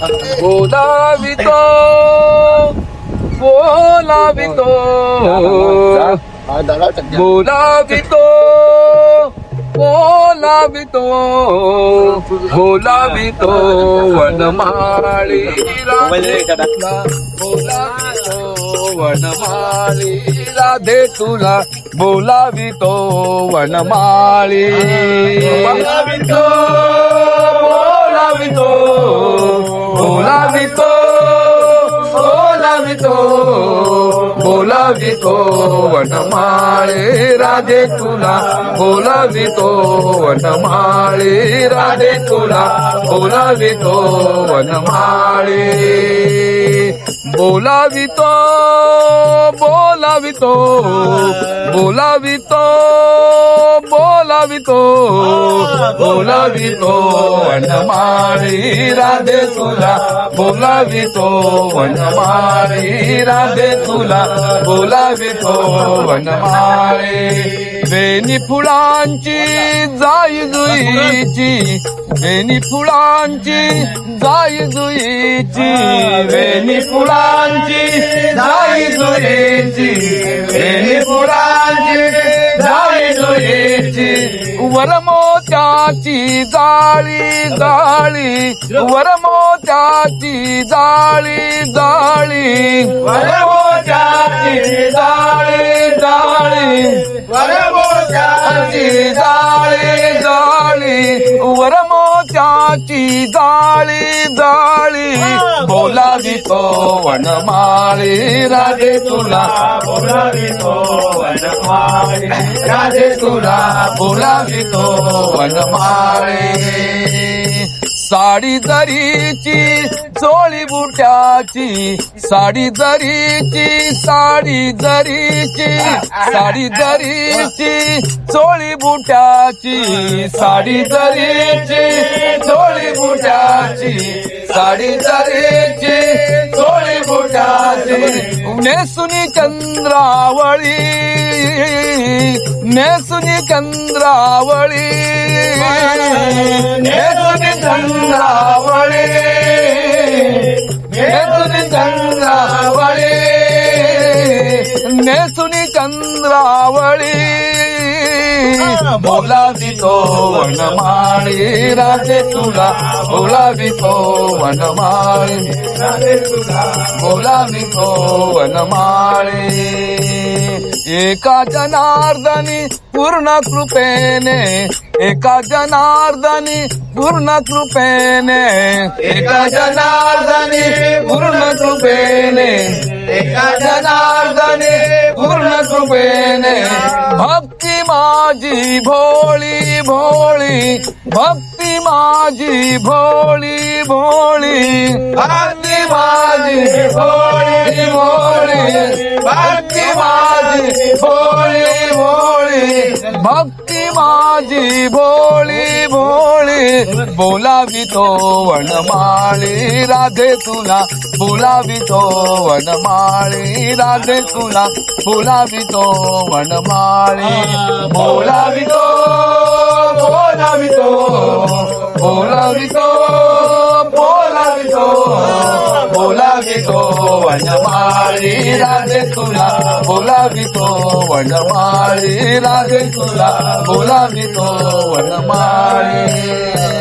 बोलावितो. बोलावितो. बोलावितो. बोलावितो. बोलावितो. वनमाळी बोलावितो. वनमाळी राधे तुला. बोलावितो. वनमाळी. बोलावितो. बोलावितो. बोलावितो वनमाळे राधे तुला बोलावितो वनमाळे राधे तुला बोलावितो वनमाळे. बोलावितो बोलावितो बोलावितो बोलावितो बोलावितो वनमाळी राधे तुला बोलावितो वनमाळी राधे तुला बोलावितो वनमाळे. वेणी फुलांची जाई जुईची वेणी फुलांची जाई जुईची वेणी फुलांची जाई जुईची वेणी फुलांची वरमोत्याची जाळी जाळी. वरमोत्याची जाळी जाळी. वरमोत्याची जाळी जाळी. वरमोत्याची जाळी जाळी. वरमोत्याची जाळी जाळी बोलावितो वनमाळी राधे तुला बोलावितो वनमाळी राधे तुला बोलावितो वनमाळे साडी जरीची चोळी बुट्याची साडी जरीची साडी जरीची साडी जरीची चोळी बुट्याची साडी जरीची चोळी बुट्याची साडी जरीची चोळी बुट्याची नेसुनी चंद्रावळी. नेसुनी चंद्रावळी नेसुनी चंद्रावळी बोलावितो वनमाळी राजे तुला बोलावितो वनमाळी. राजे तुला बोलावितो वनमाळी. एका जनार्दनी पूर्ण कृपेने एका जनार्दनी पूर्ण कृपेने. एका जनार्दनी पूर्ण कृपेने एका जनार्दनी पूर्ण कृपेने. भक्ती माझी भोळी भोळी भक्ती माझी भोळी भोळी भक्ती माझी भोळी भोळी भक्ती माझी भोळी भोळी भक्ती माझी भोळी भोळी बोलावितो वनमाळी. राधे तुला बोलावितो वनमाळी. राधे तुला बोलावितो वनमाळी. बोलावितो बोलावितो बोलावितो बोलावितो बोलावितो वनमाळी राजे तुला. बोलावितो वनमाळी राजे तुला. बोलावितो वनमाळी